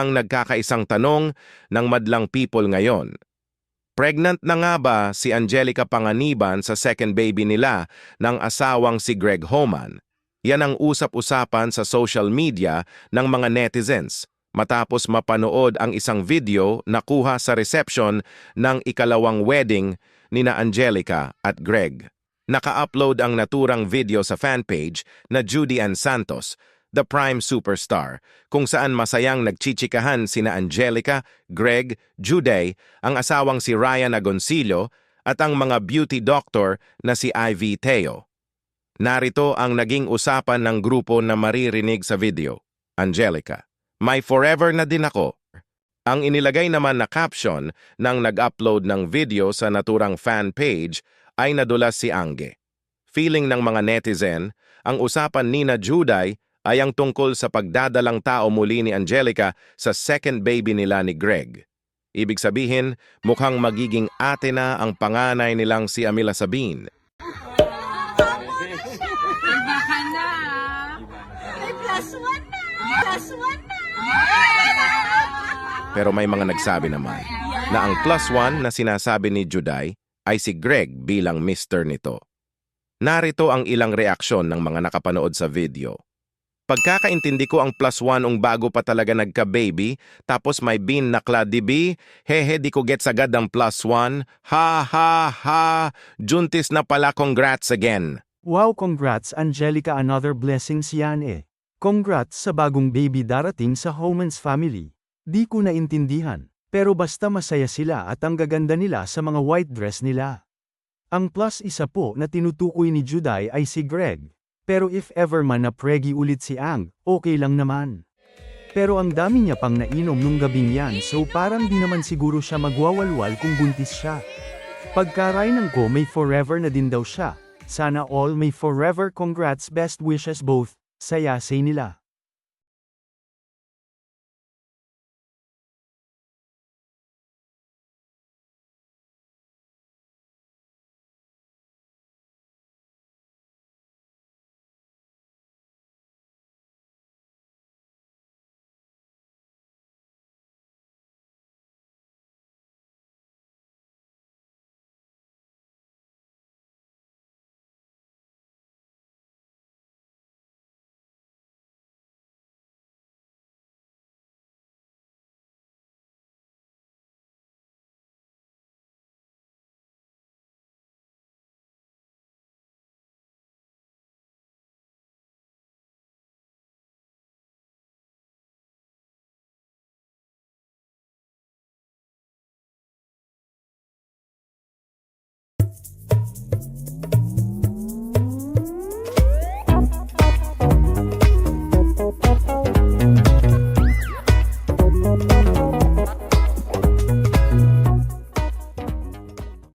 ang nagkakaisang tanong ng madlang people ngayon. Pregnant na nga ba si Angelica Panganiban sa second baby nila ng asawang si Greg Homan? Yan ang usap-usapan sa social media ng mga netizens matapos mapanood ang isang video na kuha sa reception ng ikalawang wedding nina Angelica at Greg. Naka-upload ang naturang video sa fanpage na Judy Ann Santos, the prime superstar, kung saan masayang nagchichikahan sina Angelica, Greg, Juday, ang asawang si Ryan Agoncillo at ang mga beauty doctor na si Ivy Teo. Narito ang naging usapan ng grupo na maririnig sa video. Angelica, may forever na din ako. Ang inilagay naman na caption ng nag-upload ng video sa naturang fan page ay nadulas si Angge. Feeling ng mga netizen, ang usapan ni na Juday ay ang tungkol sa pagdadalang tao muli ni Angelica sa second baby nila ni Greg. Ibig sabihin, mukhang magiging ate na ang panganay nilang si Amila Sabine. Pero may mga nagsabi naman na ang plus one na sinasabi ni Juday ay si Greg bilang mister nito. Narito ang ilang reaksyon ng mga nakapanood sa video. Pagkakaintindi ko ang plus one ung bago pa talaga nagka-baby, tapos may bin na kladibi, hehe di ko gets agad ang plus one, ha ha ha, juntis na pala congrats again. Wow congrats Angelica another blessings yan eh. Congrats sa bagong baby darating sa Homans family. Di ko naintindihan, pero basta masaya sila at ang gaganda nila sa mga white dress nila. Ang plus isa po na tinutukoy ni Juday ay si Greg. Pero if ever man na pregi ulit si Ang, okay lang naman. Pero ang dami niya pang nainom nung gabing yan so parang di naman siguro siya magwawalwal kung buntis siya. Pagkarainan ko may forever na din daw siya. Sana all may forever congrats best wishes both. Saya say nila.